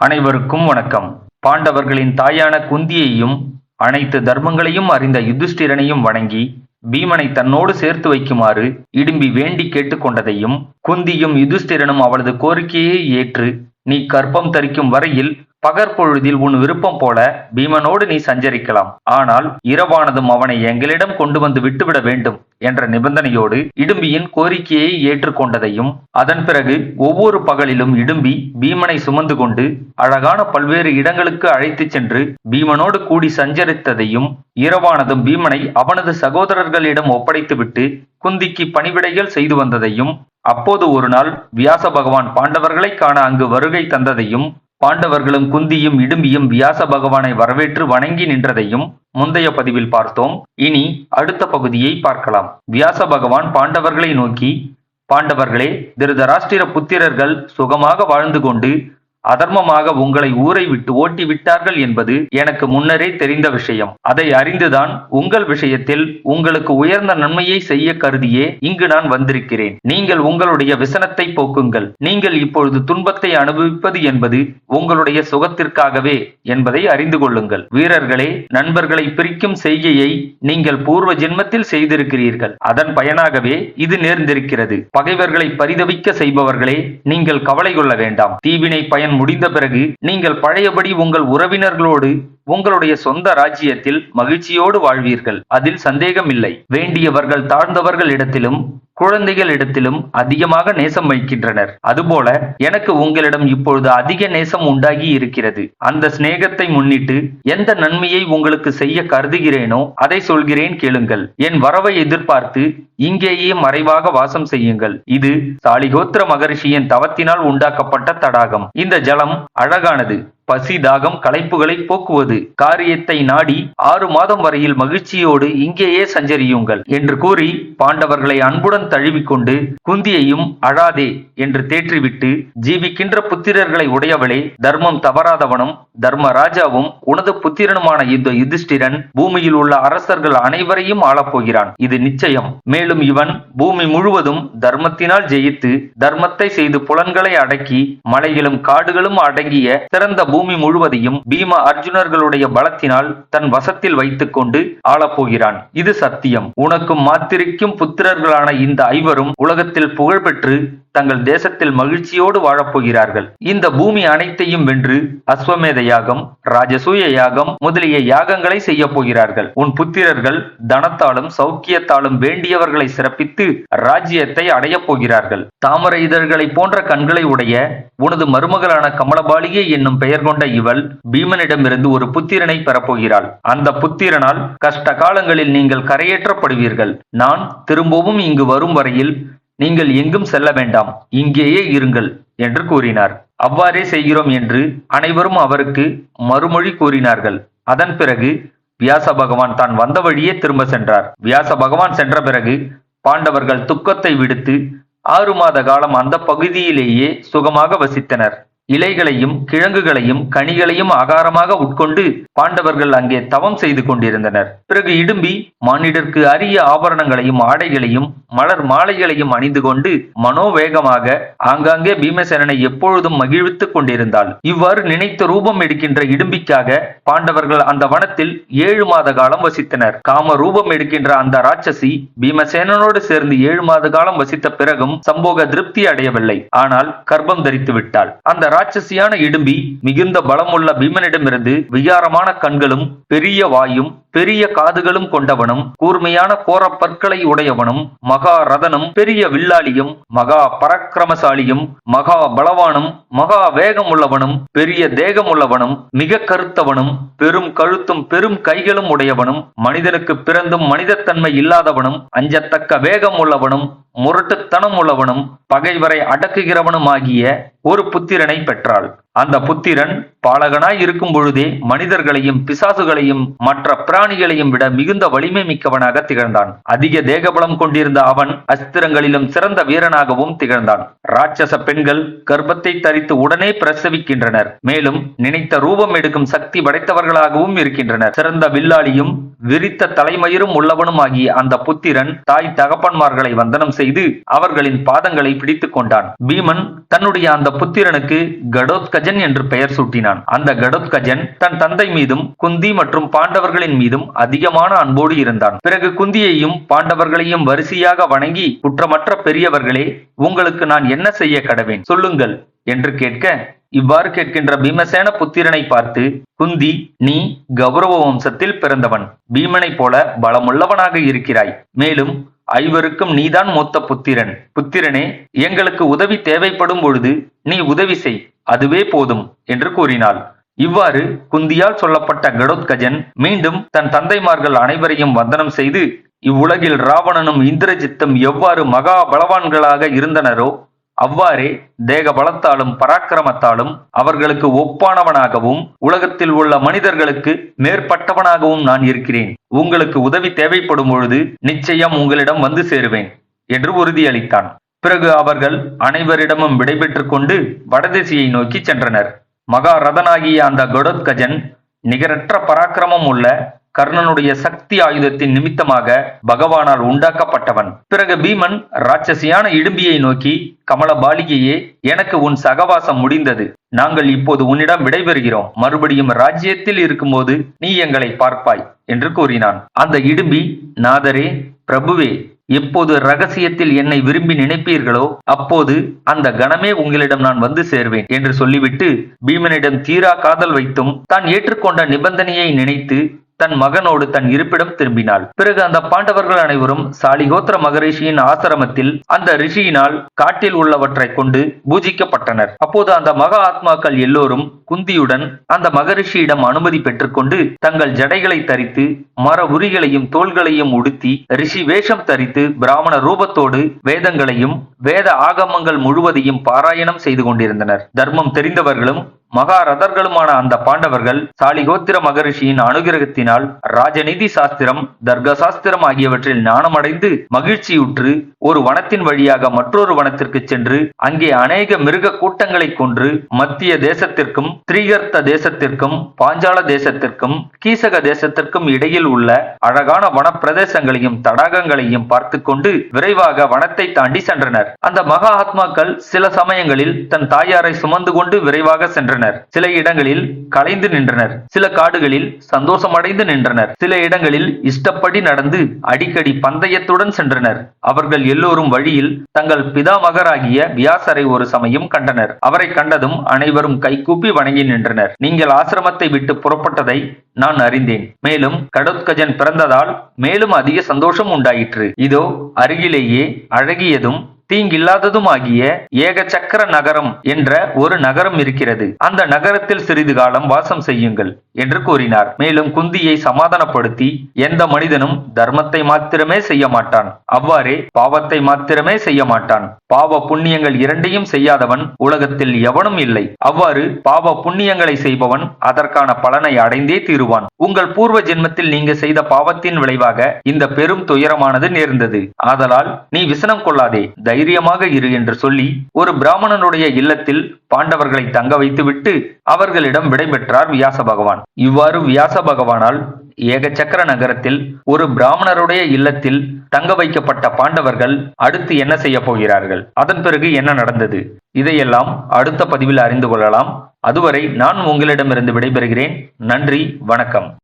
அனைவருக்கும் வணக்கம். பாண்டவர்களின் தாயான குந்தியையும் அனைத்து தர்மங்களையும் அறிந்த யுதிஷ்டிரனையும் வணங்கி பீமனை தன்னோடு சேர்த்து வைக்குமாறு இடும்பி வேண்டி கேட்டுக்கொண்டதையும் குந்தியும் யுதிஷ்டிரனும் அவளது கோரிக்கையை ஏற்று நீ கற்பம் தரிக்கும் வரையில் பகற்பொழுதில் உன் விருப்பம் போல பீமனோடு நீ சஞ்சரிக்கலாம். ஆனால் இரவானதும் அவனை எங்களிடம் கொண்டு வந்து விட்டுவிட வேண்டும் என்ற நிபந்தனையோடு இடும்பியின் கோரிக்கையை ஏற்றுக்கொண்டதையும் அதன் பிறகு ஒவ்வொரு பகலிலும் இடும்பி பீமனை சுமந்து கொண்டு அழகான பல்வேறு இடங்களுக்கு அழைத்துச் சென்று பீமனோடு கூடி சஞ்சரித்ததையும் இரவானதும் பீமனை அவனது சகோதரர்களிடம் ஒப்படைத்துவிட்டு குந்திக்கு பணிவிடைகள் செய்து வந்ததையும் அப்போது ஒரு நாள் வியாச பகவான் பாண்டவர்களை காண அங்கு வருகை தந்ததையும் பாண்டவர்களும் குந்தியும் இடும்பியும் வியாச பகவானை வரவேற்று வணங்கி நின்றதையும் முந்தைய பதிவில் பார்த்தோம். இனி அடுத்த பகுதியை பார்க்கலாம். வியாச பகவான் பாண்டவர்களை நோக்கி பாண்டவர்களே திருதராஷ்டிர புத்திரர்கள் சுகமாக வாழ்ந்து கொண்டு அதர்மமாக உங்களை ஊரை விட்டு ஓட்டி விட்டார்கள் என்பது எனக்கு முன்னரே தெரிந்த விஷயம். அதை அறிந்துதான் உங்கள் விஷயத்தில் உங்களுக்கு உயர்ந்த நன்மையை செய்ய கருதியே இங்கு நான் வந்திருக்கிறேன். நீங்கள் உங்களுடைய விசனத்தை போக்குங்கள். நீங்கள் இப்பொழுது துன்பத்தை அனுபவிப்பது என்பது உங்களுடைய சுகத்திற்காகவே என்பதை அறிந்து கொள்ளுங்கள். வீரர்களே நண்பர்களை பிரிக்கும் செய்கையை நீங்கள் பூர்வ ஜென்மத்தில் செய்திருக்கிறீர்கள். அதன் பயனாகவே இது நேர்ந்திருக்கிறது. பகைவர்களை பரிதவிக்க செய்பவர்களே நீங்கள் கவலை கொள்ள வேண்டாம். தீவினை பயன் முடிந்த பிறகு நீங்கள் பழையபடி உங்கள் உறவினர்களோடு உங்களுடைய சொந்த ராஜ்யத்தில் மகிழ்ச்சியோடு வாழ்வீர்கள். அதில் சந்தேகமில்லை. வேண்டியவர்கள் தாழ்ந்தவர்கள் இடத்திலும் குழந்தைகள் இடத்திலும் அதிகமாக நேசம் வைக்கின்றனர் அதுபோல எனக்கு உங்களிடம் இப்பொழுது அதிக நேசம் உண்டாகி இருக்கிறது. அந்த சிநேகத்தை முன்னிட்டு எந்த நன்மையை உங்களுக்கு செய்ய கருதுகிறேனோ அதை சொல்கிறேன் கேளுங்கள். என் வரவை எதிர்பார்த்து இங்கேயே மறைவாக வாசம் செய்யுங்கள். இது சாலிகோத்திர மகரிஷியின் தவத்தினால் உண்டாக்கப்பட்ட தடாகம். இந்த ஜலம் அழகானது. பசி தாகம் களைப்புகளை போக்குவது. காரியத்தை நாடி ஆறு மாதம் வரையில் மகிழ்ச்சியோடு இங்கேயே சஞ்சரியுங்கள் என்று கூறி பாண்டவர்களை அன்புடன் தழுவிக்கொண்டு குந்தியையும் அழாதே என்று தேற்றிவிட்டு ஜீவிக்கின்ற புத்திரர்களை உடையவளே தர்மம் தவறாதவனும் தர்ம ராஜாவும் உனது புத்திரனுமான இந்த யுதிஷ்டிரன் பூமியில் உள்ள அரசர்கள் அனைவரையும் ஆளப்போகிறான். இது நிச்சயம். மேலும் இவன் பூமி முழுவதும் தர்மத்தினால் ஜெயித்து தர்மத்தை செய்து புலன்களை அடக்கி மலைகளும் காடுகளும் அடங்கிய சிறந்த பூமி முழுவதையும் பீம அர்ஜுனர்களுடைய பலத்தினால் தன் வசத்தில் வைத்துக் கொண்டு ஆளப்போகிறான். இது சத்தியம். உனக்கும் மாத்திரிக்கும் புத்திரர்களான இந்த ஐவரும் உலகத்தில் புகழ்பெற்று தங்கள் தேசத்தில் மகிழ்ச்சியோடு வாழப்போகிறார்கள் இந்த பூமி அனைத்தையும் வென்று அஸ்வமேத யாகம் ராஜசூய யாகம் முதலிய யாகங்களை செய்ய போகிறார்கள். உன் புத்திரர்கள் தனத்தாலும் சௌக்கியத்தாலும் வேண்டியவர்களை சிறப்பித்து ராஜ்யத்தை அடையப் போகிறார்கள். தாமரை இதழ்களை போன்ற கண்களை உடைய உனது மருமகளான கமலபாலிகை என்னும் பெயர் கொண்ட இவள் பீமனிடமிருந்து ஒரு புத்திரனை பெறப்போகிறாள் அந்த புத்திரனால் கஷ்ட காலங்களில் நீங்கள் கரையேற்றப்படுவீர்கள். நான் திரும்பவும் இங்கு வரும் வரையில் நீங்கள் எங்கும் செல்ல வேண்டாம் இங்கேயே இருங்கள் என்று கூறினார். அவ்வாறே செய்கிறோம் என்று அனைவரும் அவருக்கு மறுமொழி கூறினார்கள். அதன் பிறகு வியாச பகவான் தான் வந்த வழியே திரும்ப சென்றார். வியாச பகவான் சென்ற பிறகு பாண்டவர்கள் துக்கத்தை விடுத்து ஆறு மாத காலம் அந்த பகுதியிலேயே சுகமாக வசித்தனர். இலைகளையும் கிழங்குகளையும் கனிகளையும் ஆகாரமாக உட்கொண்டு பாண்டவர்கள் அங்கே தவம் செய்து கொண்டிருந்தனர். பிறகு இடும்பி மானிடர்க்கு அரிய ஆபரணங்களையும் ஆடைகளையும் மலர் மாலைகளையும் அணிந்து கொண்டு மனோவேகமாக ஆங்காங்கே பீமசேனனை எப்பொழுதும் மகிழ்வித்துக் கொண்டிருந்தாள். இவ்வாறு நினைத்த ரூபம் எடுக்கின்ற இடும்பிக்காக பாண்டவர்கள் அந்த வனத்தில் ஏழு மாத காலம் வசித்தனர். காம ரூபம் எடுக்கின்ற அந்த ராட்சசி பீமசேனனோடு சேர்ந்து ஏழு மாத காலம் வசித்த பிறகும் சம்போக திருப்தி அடையவில்லை. ஆனால் கர்ப்பம் தரித்து விட்டாள் அந்த ராட்சசியான இடும்பி மிகுந்த பலமுள்ள பீமனிடமிருந்து விகாரமான கண்களும் பெரிய வாயும் பெரிய காதுகளும் கொண்டவனும் கூர்மையான கோரப்பற்களை உடையவனும் மகா ரதனும் பெரிய வில்லாளியும் மகா பரக்கிரமசாலியும் மகா பலவானும் மகா வேகம் உள்ளவனும் பெரிய தேகம் உள்ளவனும் மிக கருத்தவனும் பெரும் கழுத்தும் பெரும் கைகளும் உடையவனும் மனிதனுக்கு பிறந்தும் மனிதத்தன்மை இல்லாதவனும் அஞ்சத்தக்க வேகம் உள்ளவனும் முரட்டுத்தனம் உள்ளவனும் பகைவரை அடக்குகிறவனும் ஆகிய ஒரு புத்திரனை பெற்றாள். அந்த புத்திரன் பாலகனாய் இருக்கும் பொழுதே மனிதர்களையும் பிசாசுகளையும் மற்ற பிராணிகளையும் விட மிகுந்த வலிமை மிக்கவனாக திகழ்ந்தான். அதிக தேகபலம் கொண்டிருந்த அவன் அஸ்திரங்களிலும் சிறந்த வீரனாகவும் திகழ்ந்தான். ராட்சச பெண்கள் கர்ப்பத்தை தரித்து உடனே பிரசவிக்கின்றனர். மேலும் நினைத்த ரூபம் எடுக்கும் சக்தி படைத்தவர்களாகவும் இருக்கின்றனர். சிறந்த வில்லாளியும் விரித்த தலைமயிரும் உள்ளவனும் ஆகிய அந்த புத்திரன் தாய் தகப்பன்மார்களை வந்தனம் செய்து அவர்களின் பாதங்களை பிடித்துக் கொண்டான். பீமன் தன்னுடைய அந்த புத்திரனுக்கு கடோத்கஜ கஜன் என்று பெயர் சூட்டினான். அந்த கடோத்கஜன் தன் தந்தை மீதும் குந்தி மற்றும் பாண்டவர்களின் மீதும் அதிகமான அன்போடு இருந்தான். பிறகு குந்தியையும் பாண்டவர்களையும் வரிசையாக வணங்கி குற்றமற்ற பெரியவர்களே உங்களுக்கு நான் என்ன செய்ய கடவேன்? சொல்லுங்கள் என்று கேட்க இவ்வாறு கேட்கின்ற பீமசேன புத்திரனை பார்த்து குந்தி நீ கௌரவ வம்சத்தில் பிறந்தவன் பீமனைப் போல பலமுள்ளவனாக இருக்கிறாய். மேலும் ஐவருக்கும் நீதான் மூத்த புத்திரன். புத்திரனே எங்களுக்கு உதவி தேவைப்படும் பொழுது நீ உதவி செய் அதுவே போதும் என்று கூறினாள். இவ்வாறு குந்தியால் சொல்லப்பட்ட கடோத்கஜன் மீண்டும் தன் தந்தைமார்கள் அனைவரையும் வந்தனம் செய்து இவ்வுலகில் ராவணனும் இந்திரஜித்தும் எவ்வாறு மகா பலவான்களாக இருந்தனரோ அவ்வாறே தேக பலத்தாலும் பராக்கிரமத்தாலும் அவர்களுக்கு ஒப்பானவனாகவும் உலகத்தில் உள்ள மனிதர்களுக்கு மேற்பட்டவனாகவும் நான் இருக்கிறேன். உங்களுக்கு உதவி தேவைப்படும் பொழுது நிச்சயம் உங்களிடம் வந்து சேருவேன் என்று உறுதியளித்தான். பிறகு அவர்கள் அனைவரிடமும் விடைபெற்றுக் கொண்டு வடதிசையை நோக்கி சென்றனர். மகாரதனாகிய அந்த கடோத்கஜன் நிகரற்ற பராக்கிரமம் உள்ள கர்ணனுடைய சக்தி ஆயுதத்தின் நிமித்தமாக பகவானால் உண்டாக்கப்பட்டவன். பிறகு பீமன் ராட்சசியான இடும்பியை நோக்கி கமலபாலிகையே எனக்கு உன் சகவாசம் முடிந்தது. நாங்கள் இப்போது உன்னிடம் விடைபெறுகிறோம். மறுபடியும் ராஜ்யத்தில் இருக்கும்போது நீ எங்களை பார்ப்பாய் என்று கூறினான். அந்த இடும்பி நாதரே பிரபுவே எப்போது ரகசியத்தில் என்னை விரும்பி நினைப்பீர்களோ அப்போது அந்த கணமே உங்களிடம் நான் வந்து சேர்வேன் என்று சொல்லிவிட்டு பீமனிடம் தீரா காதல் வைத்தும் தான் ஏற்றுக்கொண்ட நிபந்தனையை நினைத்து தன் மகனோடு தன் இருப்பிடம் திரும்பினாள். பிறகு அந்த பாண்டவர்கள் அனைவரும் சாலிகோத்திர மகரிஷியின் ஆசிரமத்தில் அந்த ரிஷியினால் காட்டில் உள்ளவற்றை கொண்டு பூஜிக்கப்பட்டனர். அப்போது அந்த மகா ஆத்மாக்கள் எல்லோரும் குந்தியுடன் அந்த மகரிஷியிடம் அனுமதி பெற்றுக்கொண்டு தங்கள் ஜடைகளை தரித்து மர உரிகளையும் தோள்களையும் உடுத்தி ரிஷி வேஷம் தரித்து பிராமண ரூபத்தோடு வேதங்களையும் வேத ஆகமங்கள் முழுவதையும் பாராயணம் செய்து கொண்டிருந்தனர். தர்மம் தெரிந்தவர்களும் மகாரதர்களுமான அந்த பாண்டவர்கள் சாலிகோத்திர மகரிஷியின் அனுகிரகத்தினால் ராஜநிதி சாஸ்திரம் தர்க சாஸ்திரம் ஆகியவற்றில் ஞானமடைந்து மகிழ்ச்சியுற்று ஒரு வனத்தின் வழியாக மற்றொரு வனத்திற்கு சென்று அங்கே அநேக மிருக கூட்டங்களை கொன்று மத்திய தேசத்திற்கும் திரிகர்த்த தேசத்திற்கும் பாஞ்சால தேசத்திற்கும் கீசக தேசத்திற்கும் இடையில் உள்ள அழகான வனப்பிரதேசங்களையும் தடாகங்களையும் பார்த்து கொண்டு விரைவாக வனத்தை தாண்டி சென்றனர். அந்த மகா ஆத்மாக்கள் சில சமயங்களில் தன் தாயாரை சுமந்து கொண்டு விரைவாக சென்றனர். சில இடங்களில் கலைந்து நின்றனர். சில காடுகளில் சந்தோஷமடைந்து நின்றனர். சில இடங்களில் இஷ்டப்படி நடந்து அடிக்கடி பந்தயத்துடன் சென்றனர். அவர்கள் எல்லோரும் வழியில் தங்கள் பிதாமகராகிய வியாசரை ஒரு சமயம் கண்டனர். அவரை கண்டதும் அனைவரும் கைகூப்பி வணங்கி நின்றனர். நீங்கள் ஆசிரமத்தை விட்டு புறப்பட்டதை நான் அறிந்தேன். மேலும் கடோத்கஜன் பிறந்ததால் மேலும் அதிக சந்தோஷம் உண்டாயிற்று. இதோ அருகிலேயே அழகியதும் தீங்கில்லாததுமாகிய ஏக சக்கர நகரம் என்ற ஒரு நகரம் இருக்கிறது. அந்த நகரத்தில் சிறிது காலம் வாசம் செய்யுங்கள். என்று கூறினார். மேலும் குந்தியை சமாதானப்படுத்தி எந்த மனிதனும் தர்மத்தை மாத்திரமே செய்ய மாட்டான். அவ்வாறே பாவத்தை மாத்திரமே செய்ய மாட்டான். பாவ புண்ணியங்கள் இரண்டையும் செய்யாதவன் உலகத்தில் எவனும் இல்லை. அவ்வாறு பாவ புண்ணியங்களை செய்பவன் அதற்கான பலனை அடைந்தே தீருவான். உங்கள் பூர்வ ஜென்மத்தில் நீங்க செய்த பாவத்தின் விளைவாக இந்த பெரும் துயரமானது நேர்ந்தது. ஆதலால் நீ விசனம் கொள்ளாதே தைரியமாக இரு என்று சொல்லி ஒரு பிராமணனுடைய இல்லத்தில் பாண்டவர்களை தங்க வைத்துவிட்டு அவர்களிடம் விடைபெற்றார் வியாச பகவான். இவ்வாறு வியாச பகவானால் ஏகச்சக்கர நகரத்தில் ஒரு பிராமணருடைய இல்லத்தில் தங்க வைக்கப்பட்ட பாண்டவர்கள் அடுத்து என்ன செய்ய போகிறார்கள்? அதன் பிறகு என்ன நடந்தது? இதையெல்லாம் அடுத்த பதிவில் அறிந்து கொள்ளலாம். அதுவரை நான் உங்களிடமிருந்து விடைபெறுகிறேன். நன்றி வணக்கம்.